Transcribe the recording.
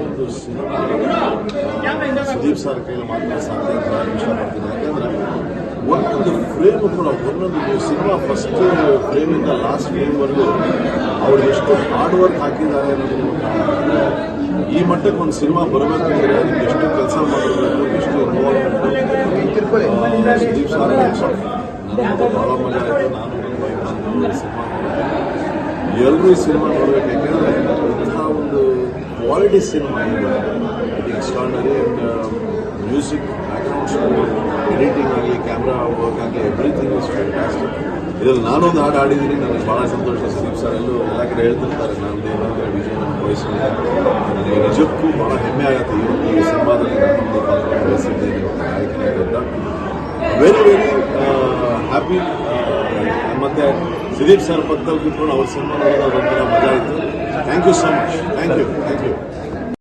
ಒಂದು ಸುದೀಪ್ ಸರ್ ಕೈಯಲ್ಲಿ ಮಾತ್ರ ಸಾಧ್ಯ ಅಂತ ನಾನು ಇಷ್ಟಪಡ್ತೀನಿ ಯಾಕಂದರೆ ಒಂದೊಂದು ಫ್ರೇಮು ಕೂಡ ಒಂದೊಂದು ಸಿನಿಮಾ ಫಸ್ಟ್ ಫ್ರೇಮ್ ಫ್ರೇಮಿಂದ ಲಾಸ್ಟ್ ಫ್ರೇಮ್ವರೆಗೂ ಅವ್ರು ಎಷ್ಟು ಹಾರ್ಡ್ ವರ್ಕ್ ಹಾಕಿದ್ದಾರೆ ಅನ್ನೋದು ಈ ಮಟ್ಟಕ್ಕೆ ಒಂದು ಸಿನಿಮಾ ಬರಬೇಕು ಅಂದ್ರೆ ಅದಕ್ಕೆ ಎಷ್ಟು ಕೆಲಸ ಮಾಡಬೇಕು ಎಷ್ಟು ಇನ್ವಾಲ್ವ್ ಸುದೀಪ್ ಸರ್ ಭಾಳ ಮಜಾ ಆಯಿತು ಎಲ್ಲರೂ ಈ ಸಿನಿಮಾ ನೋಡ್ಬೇಕು ಇಂತಹ ಒಂದು ಕ್ವಾಲಿಟಿ ಸಿನಿಮಾ ಇದೆ. It extraordinary and music background editing ಆಗಲಿ ಕ್ಯಾಮ್ರಾ ವರ್ಕ್ ಆಗಲಿ ಎವ್ರಿಥಿಂಗ್ ಇಸ್ ಫ್ಯಾಂಟಾಸ್ಟಿಕ್ ಇದರಲ್ಲಿ ನಾನೊಂದು ಹಾಡು ಆಡಿದ್ದೀನಿ ನನಗೆ ಭಾಳ ಸಂತೋಷ. ಸುದೀಪ್ ಸರ್ ಎಲ್ಲೂ ಎಲ್ಲ ಕಡೆ ಹೇಳ್ತಿರ್ತಾರೆ ನಾನು ದೇವೇಂದ್ರ ವಿಜಯ ನನ್ನ ವಯಸ್ಸಿನ ನನಗೆ ನಿಜಕ್ಕೂ ಭಾಳ ಹೆಮ್ಮೆ ಆಗುತ್ತೆ. ಇವತ್ತು ಈ ಸಿನಿಮಾದಲ್ಲಿ ನಾನೊಂದು ಪಾತ್ರ ವಹಿಸಿದ್ದೇನೆ ನಾಯಕನಾಗಿ ವೆರಿ ವೆರಿ ಮತ್ತೆ ಸುದೀಪ್ ಸರ್ ಪಕ್ಕದಲ್ಲಿ ಕೂತ್ಕೊಂಡು ಅವ್ರ ಸಿನಿಮಾ ನೋಡೋದು ಒಂಥರ ಮಜಾ ಇತ್ತು. Thank you so much thank you thank you